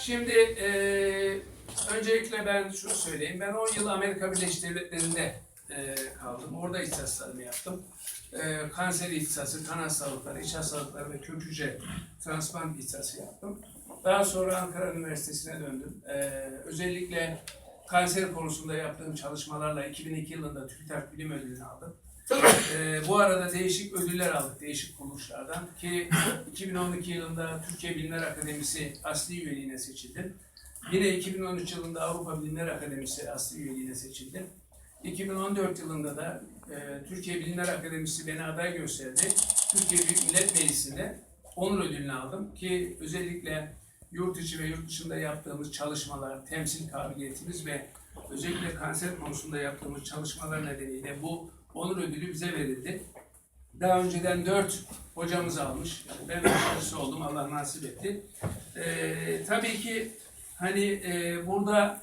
Şimdi eee, öncelikle ben şunu söyleyeyim. Ben 10 yıl Amerika Birleşik Devletleri'nde eee, kaldım. Orada ihtisaslarımı yaptım. Eee kanser ihtisası, kan hastalıkları, iç hastalıkları ve kök hücre transplant ihtisası yaptım. Daha sonra Ankara Üniversitesi'ne döndüm. Eee, özellikle kanser konusunda yaptığım çalışmalarla 2002 yılında TÜBİTAK Bilim Ödülünü aldım. Eee, bu arada değişik ödüller aldık değişik kuruluşlardan ki 2012 yılında Türkiye Bilimler Akademisi asli üyeliğine seçildim. Yine 2013 yılında Avrupa Bilimler Akademisi asli üyeliğine seçildim. 2014 yılında da e, Türkiye Bilimler Akademisi beni aday gösterdi. Türkiye Büyük Millet Meclisi'nde onur ödülünü aldım ki özellikle yurt içi ve yurt dışında yaptığımız çalışmalar, temsil kabiliyetimiz ve özellikle kanser konusunda yaptığımız çalışmalar nedeniyle bu onur ödülü bize verildi. Daha önceden dört hocamız almış. Ben başarısı oldum. Allah nasip etti. Ee, tabii ki hani e, burada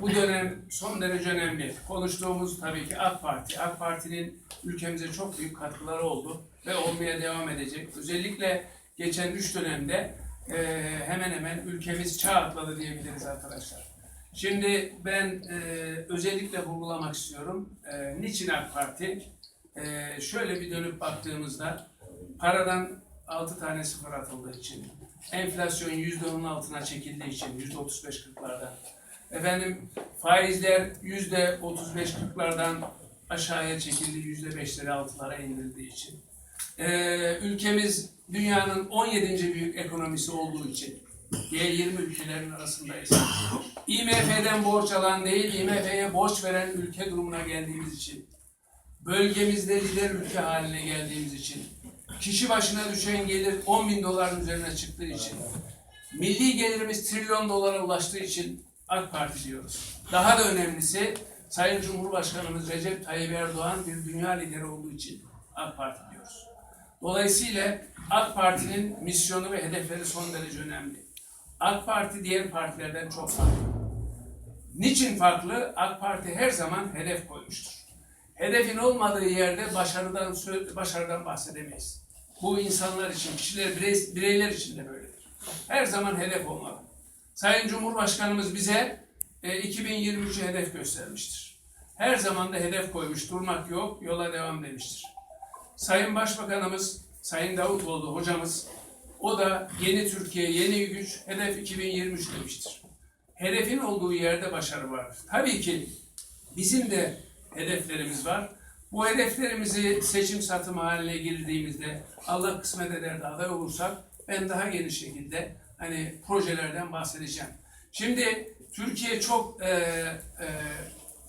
bu dönem son derece önemli. Konuştuğumuz tabii ki AK Parti. AK Parti'nin ülkemize çok büyük katkıları oldu ve olmaya devam edecek. Özellikle geçen üç dönemde e, hemen hemen ülkemiz çağ atladı diyebiliriz arkadaşlar. Şimdi ben e, özellikle vurgulamak istiyorum. E, niçin AK Parti? E, şöyle bir dönüp baktığımızda paradan 6 tane sıfır atıldığı için, enflasyon %10'un altına çekildiği için %35-40'larda, efendim faizler %35-40'lardan aşağıya çekildi, %5'lere 6'lara indirildiği için, e, ülkemiz dünyanın 17. büyük ekonomisi olduğu için, G20 ülkelerin arasındayız. IMF'den borç alan değil, IMF'ye borç veren ülke durumuna geldiğimiz için, bölgemizde lider ülke haline geldiğimiz için, kişi başına düşen gelir 10 bin doların üzerine çıktığı için, milli gelirimiz trilyon dolara ulaştığı için AK Parti diyoruz. Daha da önemlisi Sayın Cumhurbaşkanımız Recep Tayyip Erdoğan bir dünya lideri olduğu için AK Parti diyoruz. Dolayısıyla AK Parti'nin misyonu ve hedefleri son derece önemli. AK Parti diğer partilerden çok farklı. Niçin farklı? AK Parti her zaman hedef koymuştur. Hedefin olmadığı yerde başarıdan başarıdan bahsedemeyiz. Bu insanlar için, kişiler, birey- bireyler için de böyledir. Her zaman hedef olmalı. Sayın Cumhurbaşkanımız bize e, 2023'ü hedef göstermiştir. Her zaman da hedef koymuş, durmak yok, yola devam demiştir. Sayın Başbakanımız, Sayın Davutoğlu hocamız, o da yeni Türkiye, yeni güç, hedef 2023 demiştir. Hedefin olduğu yerde başarı vardır. Tabii ki bizim de hedeflerimiz var. Bu hedeflerimizi seçim satımı haline girdiğimizde Allah kısmet eder de aday olursak ben daha geniş şekilde hani projelerden bahsedeceğim. Şimdi Türkiye çok e, e,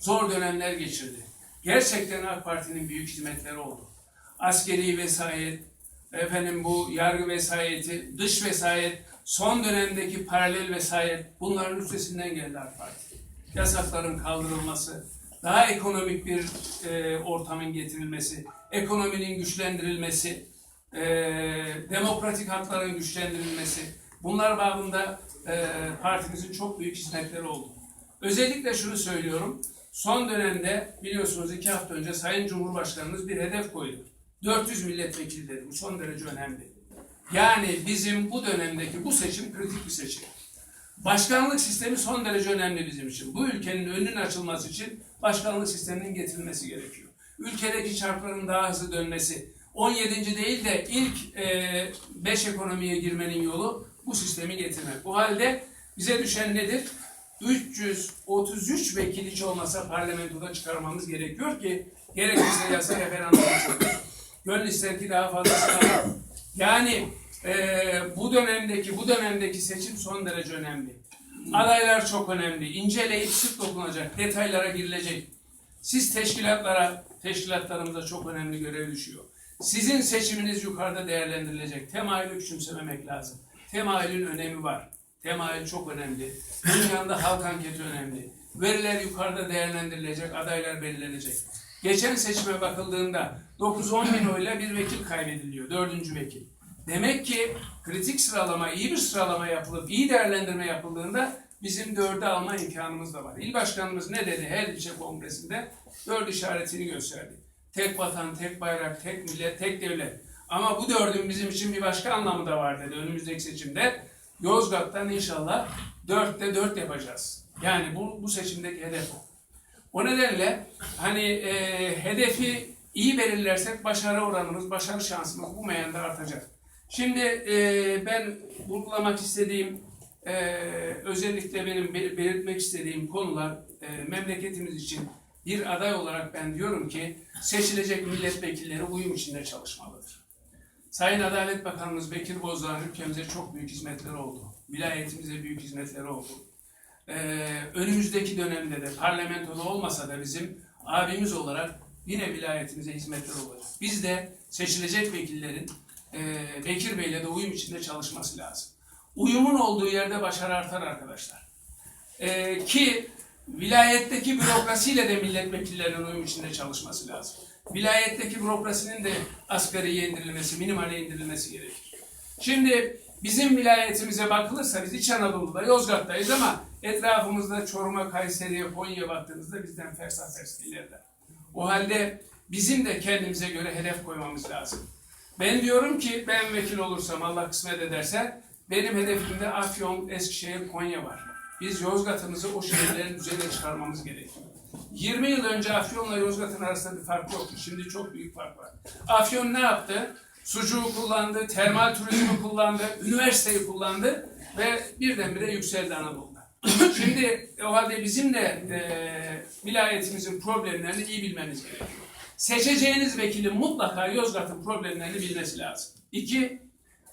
zor dönemler geçirdi. Gerçekten AK Parti'nin büyük hizmetleri oldu. Askeri vesayet, efendim bu yargı vesayeti, dış vesayet, son dönemdeki paralel vesayet bunların üstesinden geldi AK Parti. Yasakların kaldırılması, daha ekonomik bir e, ortamın getirilmesi, ekonominin güçlendirilmesi, e, demokratik hakların güçlendirilmesi, bunlar babında e, partimizin çok büyük hizmetleri oldu. Özellikle şunu söylüyorum, son dönemde biliyorsunuz iki hafta önce Sayın Cumhurbaşkanımız bir hedef koydu. 400 milletvekili dedi, bu son derece önemli. Yani bizim bu dönemdeki bu seçim kritik bir seçim. Başkanlık sistemi son derece önemli bizim için. Bu ülkenin önünün açılması için başkanlık sisteminin getirilmesi gerekiyor. Ülkedeki çarkların daha hızlı dönmesi, 17. değil de ilk 5 ekonomiye girmenin yolu bu sistemi getirmek. Bu halde bize düşen nedir? 333 vekil hiç olmasa parlamentoda çıkarmamız gerekiyor ki gerekirse yasa referandum. Gönül ister ki daha fazlasını alalım. Yani eee, bu dönemdeki bu dönemdeki seçim son derece önemli. Adaylar çok önemli. İnceleyip sık dokunacak, detaylara girilecek. Siz teşkilatlara, teşkilatlarımıza çok önemli görev düşüyor. Sizin seçiminiz yukarıda değerlendirilecek. Temayülü küçümsememek lazım. Temayülün önemi var. Temayül çok önemli. Bunun yanında halk anketi önemli. Veriler yukarıda değerlendirilecek, adaylar belirlenecek. Geçen seçime bakıldığında 9-10 bin oyla bir vekil kaybediliyor, dördüncü vekil. Demek ki kritik sıralama, iyi bir sıralama yapılıp, iyi değerlendirme yapıldığında bizim dörde alma imkanımız da var. İl başkanımız ne dedi her ilçe kongresinde? Dört işaretini gösterdi. Tek vatan, tek bayrak, tek millet, tek devlet. Ama bu dördün bizim için bir başka anlamı da var dedi önümüzdeki seçimde. Yozgat'tan inşallah dörtte dört yapacağız. Yani bu, bu seçimdeki hedef o. O nedenle hani e, hedefi iyi belirlersek başarı oranımız, başarı şansımız bu meyanda artacak. Şimdi e, ben vurgulamak istediğim, e, özellikle benim be- belirtmek istediğim konular e, memleketimiz için bir aday olarak ben diyorum ki seçilecek milletvekilleri uyum içinde çalışmalıdır. Sayın Adalet Bakanımız Bekir Bozdağ'ın ülkemize çok büyük hizmetleri oldu. Vilayetimize büyük hizmetleri oldu. Ee, önümüzdeki dönemde de parlamentoda olmasa da bizim abimiz olarak yine vilayetimize hizmetleri olacak. Biz de seçilecek vekillerin e, Bekir Bey'le de uyum içinde çalışması lazım. Uyumun olduğu yerde başarı artar arkadaşlar. Ee, ki vilayetteki bürokrasiyle de milletvekillerinin uyum içinde çalışması lazım. Vilayetteki bürokrasinin de asgariye indirilmesi, minimale indirilmesi gerekir. Şimdi bizim vilayetimize bakılırsa biz İç Anadolu'da, Yozgat'tayız ama etrafımızda Çorum'a, Kayseri'ye, Konya'ya baktığınızda bizden fersah fersah ileride. O halde bizim de kendimize göre hedef koymamız lazım. Ben diyorum ki ben vekil olursam Allah kısmet ederse benim hedefimde Afyon, Eskişehir, Konya var. Biz Yozgat'ımızı o şehirlerin üzerine çıkarmamız gerekiyor. 20 yıl önce Afyon'la Yozgat'ın arasında bir fark yoktu. Şimdi çok büyük fark var. Afyon ne yaptı? Sucuğu kullandı, termal turizmi kullandı, üniversiteyi kullandı ve birdenbire yükseldi Anadolu'da. Şimdi o halde bizim de e, vilayetimizin problemlerini iyi bilmemiz gerekiyor. Seçeceğiniz vekilin mutlaka Yozgat'ın problemlerini bilmesi lazım. İki,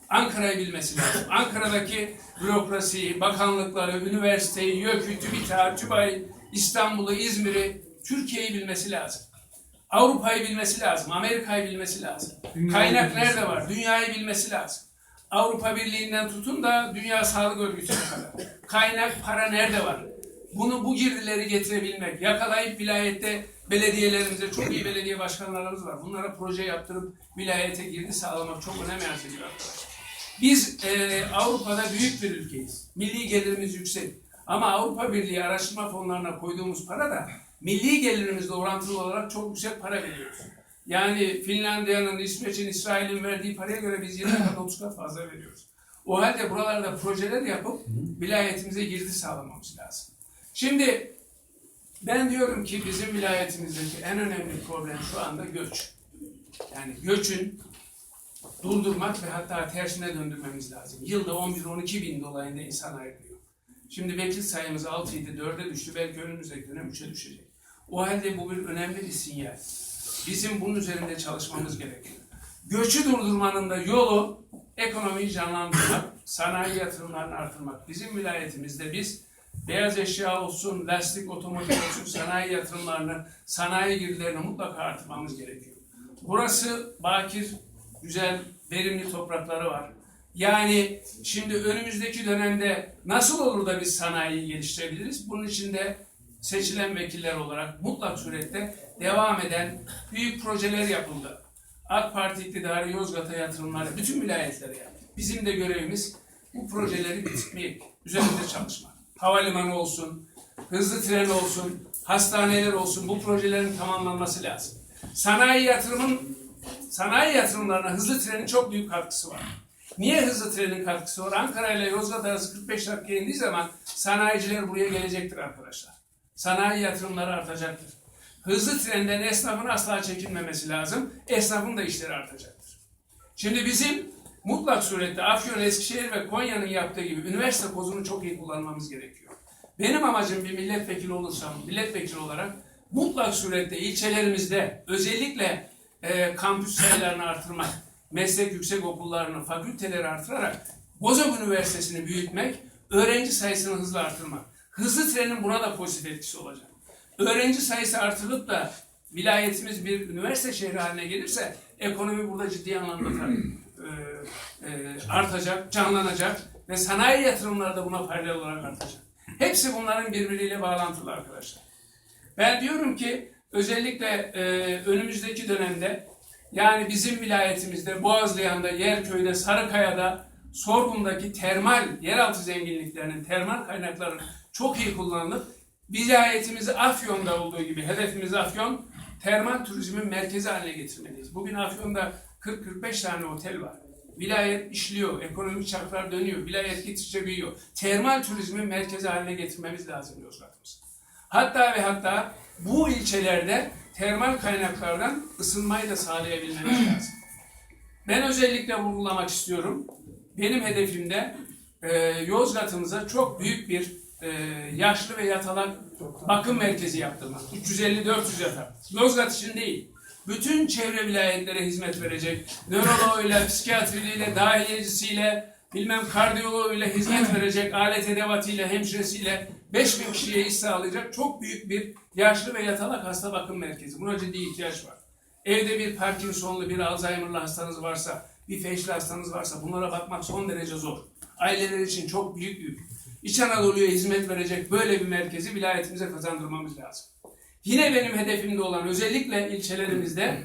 Ankara'yı bilmesi lazım. Ankara'daki bürokrasiyi, bakanlıkları, üniversiteyi, YÖK'ü, TÜBİTAK, TÜBA'yı, İstanbul'u, İzmir'i, Türkiye'yi bilmesi lazım. Avrupa'yı bilmesi lazım, Amerika'yı bilmesi lazım. Kaynak nerede var? Dünyayı bilmesi lazım. Avrupa Birliği'nden tutun da Dünya Sağlık Örgütü'ne kadar. Kaynak, para nerede var? Bunu bu girdileri getirebilmek, yakalayıp vilayette belediyelerimize çok iyi belediye başkanlarımız var. Bunlara proje yaptırıp vilayete girdi sağlamak çok önem arz ediyor arkadaşlar. Biz e, Avrupa'da büyük bir ülkeyiz. Milli gelirimiz yüksek. Ama Avrupa Birliği araştırma fonlarına koyduğumuz para da milli gelirimizle orantılı olarak çok yüksek para veriyoruz. Yani Finlandiya'nın, İsveç'in, İsrail'in verdiği paraya göre biz 20 kat 30 kat fazla veriyoruz. O halde buralarda projeler yapıp vilayetimize girdi sağlamamız lazım. Şimdi ben diyorum ki bizim vilayetimizdeki en önemli problem şu anda göç. Yani göçün durdurmak ve hatta tersine döndürmemiz lazım. Yılda 11-12 bin dolayında insan ayrılıyor. Şimdi vekil sayımız 6 idi, 4'e düştü. Belki önümüzdeki dönem 3'e düşecek. O halde bu bir önemli bir sinyal. Bizim bunun üzerinde çalışmamız gerekiyor. Göçü durdurmanın da yolu ekonomiyi canlandırmak, sanayi yatırımlarını artırmak. Bizim vilayetimizde biz beyaz eşya olsun, lastik, otomotiv olsun sanayi yatırımlarını, sanayi girdilerini mutlaka artırmamız gerekiyor. Burası bakir, güzel, verimli toprakları var. Yani şimdi önümüzdeki dönemde nasıl olur da biz sanayiyi geliştirebiliriz? Bunun için de seçilen vekiller olarak mutlak surette devam eden büyük projeler yapıldı. AK Parti iktidarı Yozgat'a yatırımları, bütün vilayetlere yaptı. Bizim de görevimiz bu projeleri bitirmek, üzerinde çalışmak. Havalimanı olsun, hızlı tren olsun, hastaneler olsun bu projelerin tamamlanması lazım. Sanayi yatırımın sanayi yatırımlarına hızlı trenin çok büyük katkısı var. Niye hızlı trenin katkısı var? Ankara ile Yozgat arası 45 dakika indiği zaman sanayiciler buraya gelecektir arkadaşlar. Sanayi yatırımları artacaktır. Hızlı trenden esnafın asla çekinmemesi lazım. Esnafın da işleri artacaktır. Şimdi bizim mutlak surette Afyon, Eskişehir ve Konya'nın yaptığı gibi üniversite kozunu çok iyi kullanmamız gerekiyor. Benim amacım bir milletvekili olursam, milletvekili olarak mutlak surette ilçelerimizde özellikle e, kampüs sayılarını artırmak, meslek yüksek okullarını, fakülteleri artırarak Bozok Üniversitesi'ni büyütmek, öğrenci sayısını hızla artırmak. Hızlı trenin buna da pozitif etkisi olacak. Öğrenci sayısı artırılıp da vilayetimiz bir üniversite şehri haline gelirse ekonomi burada ciddi anlamda e, e, artacak, canlanacak ve sanayi yatırımları da buna paralel olarak artacak. Hepsi bunların birbiriyle bağlantılı arkadaşlar. Ben diyorum ki özellikle e, önümüzdeki dönemde yani bizim vilayetimizde Boğazlayan'da, Yerköy'de, Sarıkaya'da, Sorgun'daki termal, yeraltı zenginliklerinin, termal kaynakların çok iyi kullanılıp vilayetimizi Afyon'da olduğu gibi hedefimiz Afyon, termal turizmin merkezi haline getirmeliyiz. Bugün Afyon'da 40-45 tane otel var. Vilayet işliyor, ekonomik çarklar dönüyor, vilayet gittikçe büyüyor. Termal turizmi merkezi haline getirmemiz lazım Yozgat'ımız. Hatta ve hatta bu ilçelerde termal kaynaklardan ısınmayı da sağlayabilmemiz lazım. Ben özellikle vurgulamak istiyorum. Benim hedefimde e, Yozgat'ımıza çok büyük bir e, yaşlı ve yatalak bakım merkezi yaptırmak. 350-400 yatak. Yozgat için değil. Bütün çevre vilayetlere hizmet verecek. Nöroloğuyla, psikiyatriyle, dahiliyecisiyle, bilmem kardiyoloğuyla hizmet verecek, alet edevatıyla, hemşiresiyle 5000 kişiye iş sağlayacak çok büyük bir yaşlı ve yatalak hasta bakım merkezi. Buna ciddi ihtiyaç var. Evde bir Parkinson'lu, bir Alzheimer'lı hastanız varsa, bir feşli hastanız varsa bunlara bakmak son derece zor. Aileler için çok büyük yük. İç Anadolu'ya hizmet verecek böyle bir merkezi vilayetimize kazandırmamız lazım. Yine benim hedefimde olan özellikle ilçelerimizde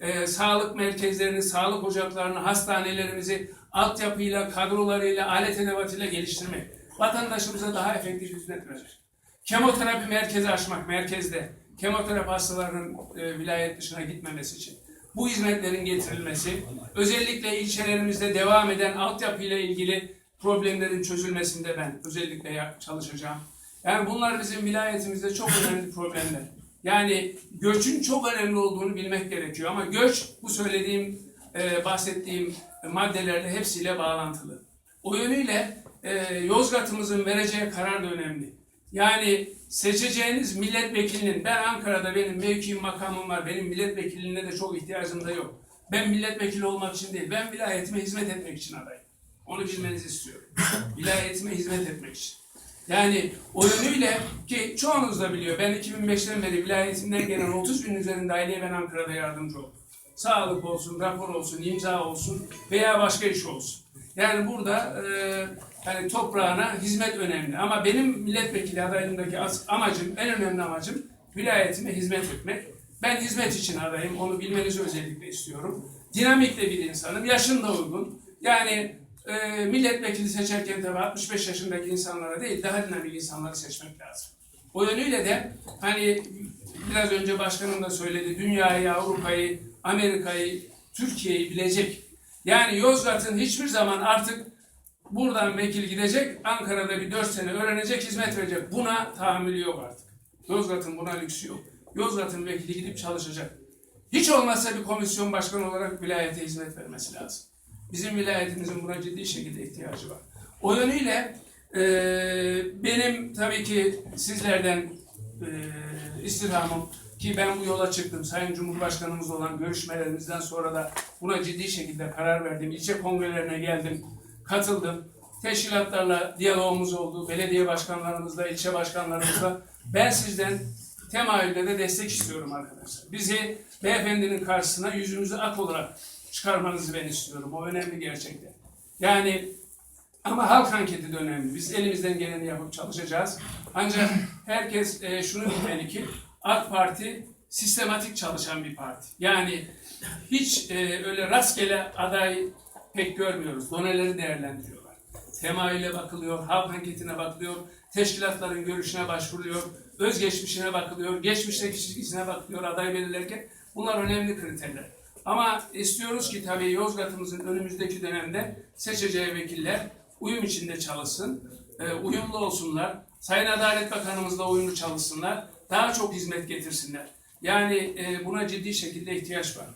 e, sağlık merkezlerini, sağlık ocaklarını, hastanelerimizi altyapıyla, kadrolarıyla, alet edevatıyla geliştirmek. Vatandaşımıza daha efektif hizmet verecek. Kemoterapi merkezi açmak merkezde. Kemoterapi hastalarının e, vilayet dışına gitmemesi için. Bu hizmetlerin getirilmesi, özellikle ilçelerimizde devam eden altyapıyla ilgili problemlerin çözülmesinde ben özellikle çalışacağım. Yani bunlar bizim vilayetimizde çok önemli problemler. Yani göçün çok önemli olduğunu bilmek gerekiyor ama göç bu söylediğim, e, bahsettiğim maddelerle hepsiyle bağlantılı. O yönüyle e, Yozgat'ımızın vereceği karar da önemli. Yani seçeceğiniz milletvekilinin, ben Ankara'da benim mevkiim, makamım var, benim milletvekilliğine de çok ihtiyacım da yok. Ben milletvekili olmak için değil, ben vilayetime hizmet etmek için adayım. Onu bilmenizi istiyorum. Vilayetime hizmet etmek için. Yani o yönüyle ki çoğunuz da biliyor, ben 2005'ten beri vilayetimden gelen 30 bin üzerinde aileye ben Ankara'da yardımcı oldum. Sağlık olsun, rapor olsun, imza olsun veya başka iş olsun. Yani burada e, hani toprağına hizmet önemli. Ama benim milletvekili adaylığındaki amacım, en önemli amacım vilayetime hizmet etmek. Ben hizmet için adayım, onu bilmenizi özellikle istiyorum. Dinamik de bir insanım, yaşım da uygun. Yani e, milletvekili seçerken tabii 65 yaşındaki insanlara değil, daha dinamik insanları seçmek lazım. O yönüyle de hani biraz önce başkanım da söyledi, dünyayı, Avrupa'yı, Amerika'yı, Türkiye'yi bilecek. Yani Yozgat'ın hiçbir zaman artık buradan vekil gidecek, Ankara'da bir 4 sene öğrenecek, hizmet verecek. Buna tahammülü yok artık. Yozgat'ın buna lüksü yok. Yozgat'ın vekili gidip çalışacak. Hiç olmazsa bir komisyon başkanı olarak vilayete hizmet vermesi lazım. Bizim vilayetimizin buna ciddi şekilde ihtiyacı var. O yönüyle e, benim tabii ki sizlerden e, istirhamım ki ben bu yola çıktım. Sayın Cumhurbaşkanımız olan görüşmelerimizden sonra da buna ciddi şekilde karar verdim. İlçe kongrelerine geldim, katıldım. Teşkilatlarla diyalogumuz oldu. Belediye başkanlarımızla, ilçe başkanlarımızla. Ben sizden temayülde de destek istiyorum arkadaşlar. Bizi beyefendinin karşısına yüzümüzü ak olarak çıkarmanızı ben istiyorum. O önemli gerçekten. Yani ama halk anketi de önemli. Biz elimizden geleni yapıp çalışacağız. Ancak herkes e, şunu bilmeli ki AK Parti sistematik çalışan bir parti. Yani hiç e, öyle rastgele aday pek görmüyoruz. Doneleri değerlendiriyorlar. Temayüle bakılıyor, halk anketine bakılıyor, teşkilatların görüşüne başvuruyor, özgeçmişine bakılıyor, geçmişteki kişisine bakılıyor aday belirlerken. Bunlar önemli kriterler. Ama istiyoruz ki tabii Yozgat'ımızın önümüzdeki dönemde seçeceği vekiller uyum içinde çalışsın, e, uyumlu olsunlar. Sayın Adalet Bakanımızla uyumlu çalışsınlar, daha çok hizmet getirsinler. Yani e, buna ciddi şekilde ihtiyaç var.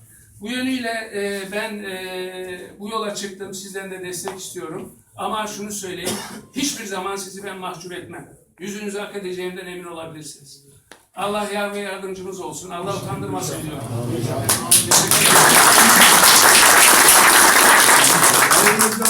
Bu yönüyle e, ben e, bu yola çıktım, sizden de destek istiyorum. Ama şunu söyleyeyim, hiçbir zaman sizi ben mahcup etmem. Yüzünüzü hak edeceğimden emin olabilirsiniz. Allah yar ve yardımcımız olsun. Allah utandırmasın diyorum. Teşekkür ederim.